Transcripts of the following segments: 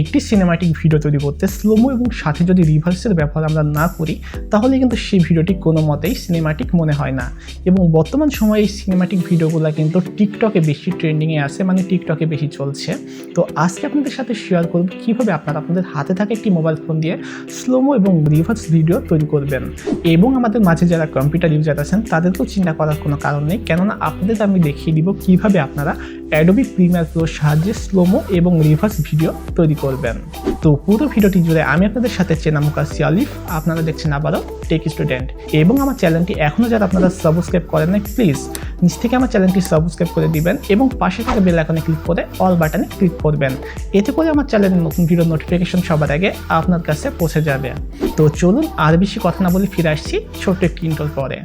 একটি cinematic video তৈরি করতে স্লোমো এবং সাথে যদি রিভার্সের ব্যবহার আমরা না করি, তাহলে কিন্তু সেই ভিডিওটি কোনো মতেই সিনেমাটিক মনে হয় না। এবং বর্তমান সময়ে এই সিনেমাটিক ভিডিওগুলো কিন্তু টিকটকে বেশি ট্রেন্ডিংয়ে আছে মানে টিকটকে বেশি চলছে। তো আজকে আপনাদের সাথে শেয়ার করব কীভাবে আপনারা আপনাদের হাতে থাকা একটি মোবাইল ফোন দিয়ে স্লোমো এবং রিভার্স ভিডিও তৈরি করবেন। এবং আমাদের মাঝে যারা কম্পিউটার ইউজার আছেন, তাদেরকেও চিন্তা করার কোনো কারণ নেই। কেননা আপনাদের আমি দেখিয়ে দিব কীভাবে আপনারা অ্যাডোবি প্রিমিয়ার প্রোর সাহায্যে স্লোমো এবং রিভার্স ভিডিও তৈরি করবেন। তো পুরো ভিডিওটি জুড়ে আমি আপনাদের সাথে চেনা মুখাসি আলিফ, আপনারা দেখছেন আবারও টেক স্টুডেন্ট এবং আমার চ্যানেলটি এখনও যারা আপনারা সাবস্ক্রাইব করেন নাই প্লিজ নিচ থেকে আমার চ্যানেলটি সাবস্ক্রাইব করে দিবেন এবং পাশে থাকা বেল আইকনে ক্লিক করে অল বাটনে ক্লিক করবেন। এতে করে আমার চ্যানেলের নতুন ভিডিও নোটিফিকেশন সবার আগে আপনার কাছে পৌঁছে যাবে। তো চলুন আর বেশি কথা না বলে ফিরে আসছি ছোট্ট একটি ইন্টোর পরে।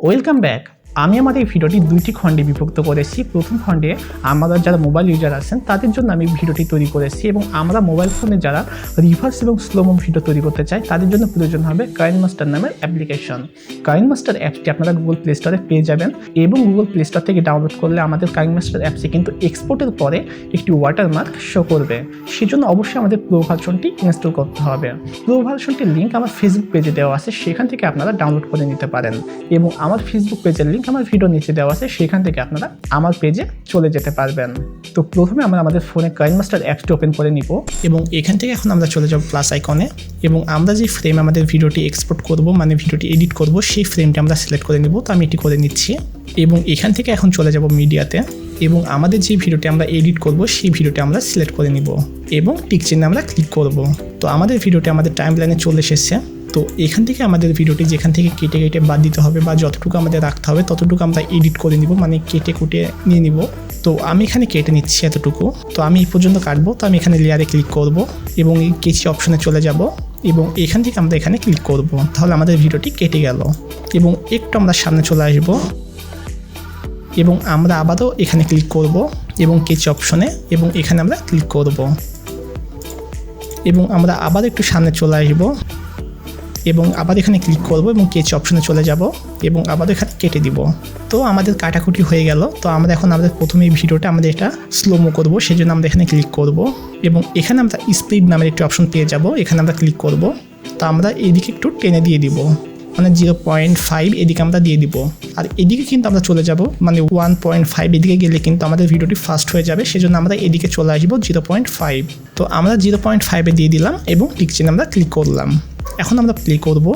ওয়েলকাম ব্যাক আমি আমার এই ভিডিওটি দুইটি খণ্ডে বিভক্ত করেছি। প্রথম খণ্ডে আমাদের যারা মোবাইল ইউজার আছেন, তাদের জন্য আমি ভিডিওটি তৈরি করেছি এবং আমরা মোবাইল ফোনে যারা রিভার্স এবং স্লোমো ভিডিও তৈরি করতে চাই, তাদের জন্য প্রয়োজন হবে কাইন মাস্টার নামের অ্যাপ্লিকেশন কাইন মাস্টার অ্যাপটি আপনারা গুগল প্লে স্টোরে পেয়ে যাবেন এবং গুগল প্লে স্টোর থেকে ডাউনলোড করলে আমাদের কাইন মাস্টার অ্যাপসে কিন্তু এক্সপোর্টের পরে একটি ওয়াটারমার্ক শো করবে। সেজন্য অবশ্যই আমাদের প্রো ভার্সনটি ইনস্টল করতে হবে। প্রো ভার্সনটির লিঙ্ক আমার ফেসবুক পেজে দেওয়া আছে, সেখান থেকে আপনারা ডাউনলোড করে নিতে পারেন। এবং আমার ফেসবুক পেজের লিঙ্ক আমার ভিডিও নিচে দেওয়া আছে, সেখান থেকে আপনারা আমার পেজে চলে যেতে পারবেন। তো প্রথমে আমরা আমাদের ফোনে কাইন মাস্টার অ্যাপটি ওপেন করে নিব এবং এখান থেকে এখন আমরা চলে যাব প্লাস আইকনে এবং আমরা যে ফ্রেম আমাদের ভিডিওটি এক্সপোর্ট করব মানে ভিডিওটি এডিট করব, সেই ফ্রেমটি আমরা সিলেক্ট করে নিব। তো আমি এটি করে নিচ্ছি এবং এখান থেকে এখন চলে যাব মিডিয়াতে এবং আমাদের যে ভিডিওটি আমরা এডিট করব, সেই ভিডিওটি আমরা সিলেক্ট করে নিব এবং টিক চিহ্নে আমরা ক্লিক করব। তো আমাদের ভিডিওটি আমাদের টাইম লাইনে চলে এসেছে। তো এখান থেকে আমাদের ভিডিওটি যেখান থেকে কেটে কেটে বাদ দিতে হবে বা যতটুকু আমাদের রাখতে হবে, ততটুকু আমরা এডিট করে নিব মানে কেটে কুটে নিয়ে নিব। তো আমি এখানে কেটে নিচ্ছি এতটুকু। তো আমি এই পর্যন্ত কাটবো। তো আমি এখানে লেয়ারে ক্লিক করব এবং এই কেচি অপশনে চলে যাব এবং এখান থেকে আমরা এখানে ক্লিক করব। তাহলে আমাদের ভিডিওটি কেটে গেল এবং একটু আমরা সামনে চলে আসব এবং আমরা আবারও এখানে ক্লিক করব এবং কেচি অপশনে এবং এখানে আমরা ক্লিক করব এবং আমরা আবার একটু সামনে চলে আসব। এবং আবার এখানে ক্লিক করব এবং কেচ অপশনে চলে যাব এবং আবার এখানে কেটে দিব। তো আমাদের কাটাকুটি হয়ে গেল। তো আমরা এখন আমাদের প্রথমে ভিডিওটা আমাদের এটা স্লোমো করব সেই জন্য আমরা এখানে ক্লিক করব এবং এখানে আমরা স্পিড নামের একটি অপশন পেয়ে যাব। এখানে আমরা ক্লিক করব। তো আমরা এদিকে একটু টেনে দিয়ে দিব। মানে জিরো পয়েন্ট ফাইভ এদিকে আমরা দিয়ে দিব। আর এদিকে কিন্তু আমরা চলে যাব। মানে ওয়ান পয়েন্ট ফাইভ এদিকে গেলে কিন্তু আমাদের ভিডিওটি ফাস্ট হয়ে যাবে। সেজন্য আমরা এদিকে চলে আসব জিরো পয়েন্ট ফাইভ তো আমরা জিরো পয়েন্ট ফাইভে দিয়ে দিলাম এবং টিকচিন আমরা ক্লিক করলাম। এখন আমরা প্লে করব।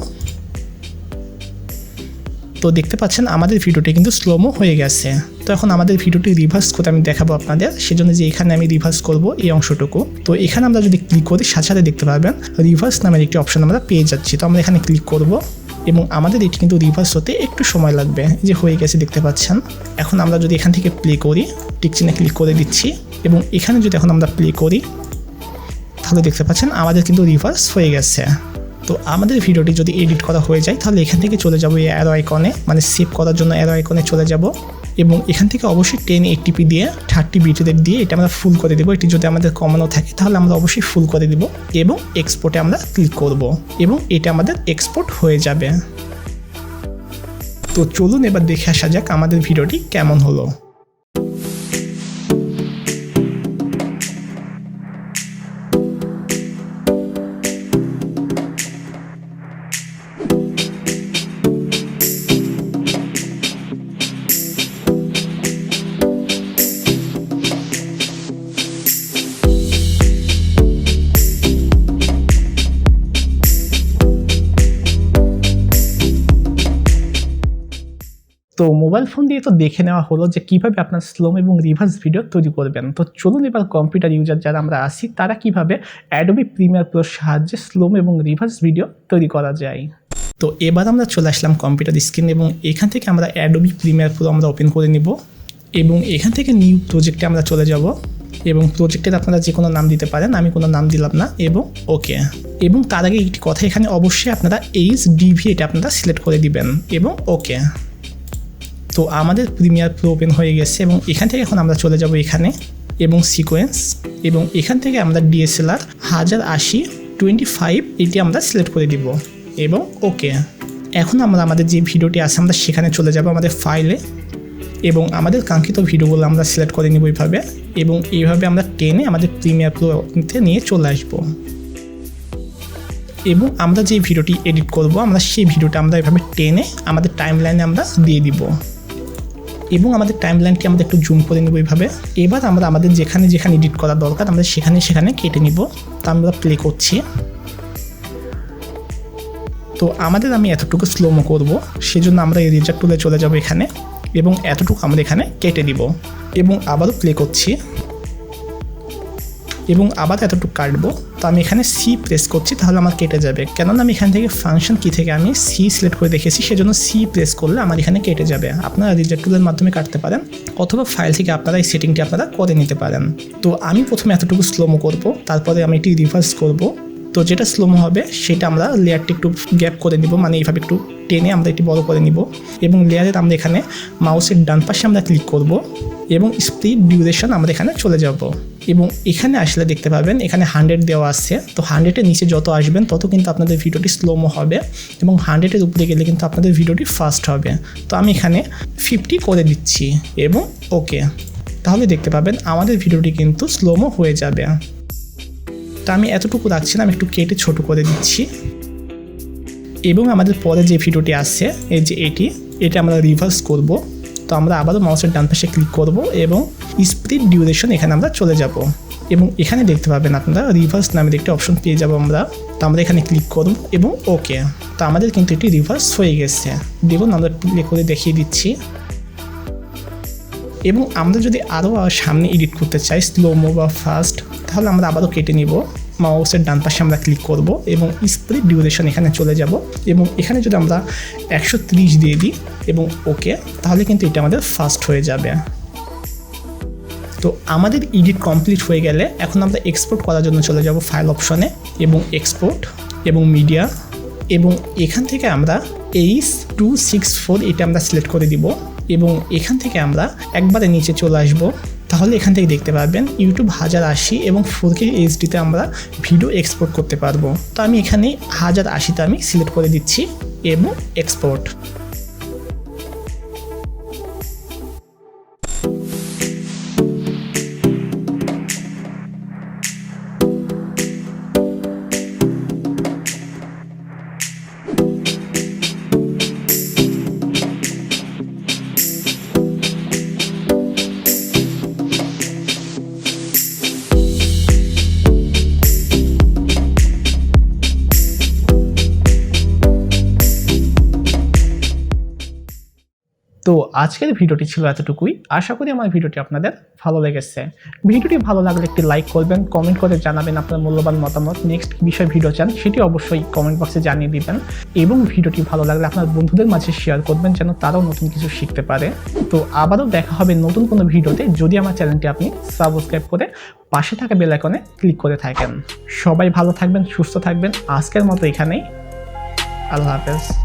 তো দেখতে পাচ্ছেন, আমাদের ভিডিওটি কিন্তু স্লোমো হয়ে গেছে। তো এখন আমাদের ভিডিওটি রিভার্স করে আমি দেখাবো আপনাদের। সেজন্য যে এখানে আমি রিভার্স করব এই অংশটুকু। তো এখানে আমরা যদি ক্লিক করি, সাথে সাথে দেখতে পারবেন রিভার্স নামের একটি অপশন আমরা পেয়ে যাচ্ছি। তো আমরা এখানে ক্লিক করব এবং আমাদের এটি কিন্তু রিভার্স হতে একটু সময় লাগবে। যে হয়ে গেছে, দেখতে পাচ্ছেন। এখন আমরা যদি এখান থেকে প্লে করি টিকচিনে ক্লিক করে দিচ্ছি এবং এখানে যদি এখন আমরা প্লে করি, তাহলে দেখতে পাচ্ছেন, আমাদের কিন্তু রিভার্স হয়ে গেছে। তো আমাদের ভিডিওটি যদি এডিট করা হয়ে যায়, তাহলে এখান থেকে চলে যাব এই অ্যারো আইকনে মানে সেভ করার জন্য অ্যারো আইকনে চলে যাব। এবং এখান থেকে অবশ্যই টেন এইটিপি দিয়ে থার্টি বিটের দিয়ে এটা আমরা ফুল করে দেবো। এটি যদি আমাদের কমানো থাকে, তাহলে আমরা অবশ্যই ফুল করে দেবো এবং এক্সপোর্টে আমরা ক্লিক করব এবং এটা আমাদের এক্সপোর্ট হয়ে যাবে। তো চলুন এবার দেখে আসা যাক আমাদের ভিডিওটি কেমন হলো। তো মোবাইল ফোন দিয়ে তো দেখে নেওয়া হলো যে কীভাবে আপনার স্লোম এবং রিভার্স ভিডিও তৈরি করবেন। তো চলুন এবার কম্পিউটার ইউজার যারা আমরা আসি তারা কীভাবে অ্যাডোবি প্রিমিয়ার প্রোর সাহায্যে স্লোম এবং রিভার্স ভিডিও তৈরি করা যায়। তো এবার আমরা চলে আসলাম কম্পিউটার স্ক্রিন এবং এখান থেকে আমরা অ্যাডোবি প্রিমিয়ার প্রো আমরা ওপেন করে নিব এবং এখান থেকে নিউ প্রজেক্টে আমরা চলে যাব এবং প্রজেক্টের আপনারা যে কোনো নাম দিতে পারেন, আমি কোনো নাম দিলাম না এবং ওকে এবং তার আগে একটি কথা এখানে অবশ্যই আপনারা এইচ ডিভি এটা আপনারা সিলেক্ট করে দিবেন এবং ওকে তো আমাদের প্রিমিয়ার প্রো ওপেন হয়ে গেছে এবং এখান থেকে এখন আমরা চলে যাব এখানে এবং সিকোয়েন্স এবং এখান থেকে আমরা ডিএসএলআর হাজার আশি টোয়েন্টি ফাইভ এটি আমরা সিলেক্ট করে দিব এবং ওকে এখন আমরা আমাদের যে ভিডিওটি আছে আমরা সেখানে চলে যাব আমাদের ফাইলে এবং আমাদের কাঙ্ক্ষিত ভিডিওগুলো আমরা সিলেক্ট করে নিব এইভাবে এবং এইভাবে আমরা টেনে আমাদের প্রিমিয়ার প্রোতে নিয়ে চলে আসব। এবং আমরা যে ভিডিওটি এডিট করব আমরা সেই ভিডিওটা আমরা এভাবে টেনে আমাদের টাইম লাইনে আমরা দিয়ে দিব। এবং আমাদের টাইম লাইনটি আমরা একটু জুম করে নেব এইভাবে। এবার আমরা আমাদের যেখানে যেখানে এডিট করা দরকার, আমরা সেখানে সেখানে কেটে নিব। তা আমরা প্লে করছি। তো আমাদের আমি এতটুকু স্লোমো করব, সেজন্য আমরা এই রেজার টুলে চলে যাব এখানে এবং এতটুকু আমরা এখানে কেটে দিব এবং আবারও প্লে করছি। এবং আবার এতটুকু কাটবো। তো আমি এখানে সি প্রেস করছি, তাহলে আমার কেটে যাবে। কেননা আমি এখান থেকে ফাংশন কি থেকে আমি সি সিলেক্ট করে রেখেছি সেজন্য সি প্রেস করলে আমার এখানে কেটে যাবে। আপনারা রিজেক্ট টুলের মাধ্যমে কাটতে পারেন, অথবা ফাইল থেকে আপনারা এই সেটিংটি আপনারা করে নিতে পারেন। তো আমি প্রথমে এতটুকু স্লোমো করব, তারপরে আমি এটি রিভার্স করব। তো যেটা স্লোমো হবে, সেটা আমরা লেয়ারটি একটু গ্যাপ করে নিব মানে এইভাবে একটু টেনে আমরা এটি বড় করে নিব। এবং লেয়ারের আমরা এখানে মাউসের ডান পাশে আমরা ক্লিক করব। এবং স্পিড ডিউরেশন আমরা এখানে চলে যাব। এবং এখানে আসলে দেখতে পাবেন, এখানে হান্ড্রেড দেওয়া আছে। তো হান্ড্রেডের নিচে যত আসবেন, তত কিন্তু আপনাদের ভিডিওটি স্লোমো হবে এবং হান্ড্রেডের উপরে গেলে কিন্তু আপনাদের ভিডিওটি ফাস্ট হবে। তো আমি এখানে ফিফটি করে দিচ্ছি এবং ওকে তাহলে দেখতে পাবেন, আমাদের ভিডিওটি কিন্তু স্লোমো হয়ে যাবে। তো আমি এতটুকু রাখছি না আমি একটু কেটে ছোট করে দিচ্ছি। এবং আমাদের পরে যে ভিডিওটি আসছে এই যে এটি, এটা আমরা রিভার্স করব। তো আমরা আবারও মাউসের ডান পাশে ক্লিক করব এবং স্পিড ডিউরেশন এখানে আমরা চলে যাব। এবং এখানে দেখতে পাবেন আপনারা রিভার্স নামের একটি অপশন পেয়ে যাব আমরা। তো আমরা এখানে ক্লিক করব এবং ওকে তো আমাদের কিন্তু এটি রিভার্স হয়ে গেছে। দেখুন আমরা প্লে করে দেখিয়ে দিচ্ছি। এবং আমরা যদি আরও সামনে এডিট করতে চাই স্লোমো বা ফাস্ট তাহলে আমরা আবারও কেটে নিব। মাউসের ডান পাশে আমরা ক্লিক করব এবং স্প্রিট ডিউরেশন এখানে চলে যাব এবং এখানে যদি আমরা একশো দিয়ে দিই এবং ওকে তাহলে কিন্তু এটা আমাদের ফাস্ট হয়ে যাবে। তো আমাদের এডিট কমপ্লিট হয়ে গেলে এখন আমরা এক্সপোর্ট করার জন্য চলে যাব ফাইল অপশনে এবং এক্সপোর্ট এবং মিডিয়া এবং এখান থেকে আমরা এইচ টু সিক্স ফোর এটা আমরা সিলেক্ট করে দিব এবং এখান থেকে আমরা একবারে নিচে চলে আসব। তাহলে এখান থেকে দেখতে পারবেন ইউটিউব হাজার আশি এবং ফোর কে এইচডিতে আমরা ভিডিও এক্সপোর্ট করতে পারব। তো আমি এখানে হাজার আশিতে আমি সিলেক্ট করে দিচ্ছি এবং এক্সপোর্ট তো আজকের ভিডিওটি ছিল এতটুকুই। আশা করি আমার ভিডিওটি আপনাদের ভালো লেগেছে। ভিডিওটি ভালো লাগলে একটি লাইক করবেন কমেন্ট করে জানাবেন আপনার মূল্যবান মতামত। নেক্সট বিষয় ভিডিও চান, সেটি অবশ্যই কমেন্ট বক্সে জানিয়ে দিবেন। এবং ভিডিওটি ভালো লাগলে আপনার বন্ধুদের মাঝে শেয়ার করবেন যেন তারাও নতুন কিছু শিখতে পারে। তো আবারও দেখা হবে নতুন কোনো ভিডিওতে। যদি আমার চ্যানেলটি আপনি সাবস্ক্রাইব করে পাশে থাকা বেল আইকনে ক্লিক করে থাকেন। সবাই ভালো থাকবেন, সুস্থ থাকবেন। আজকের মতো এখানেই। আল্লাহ হাফেজ।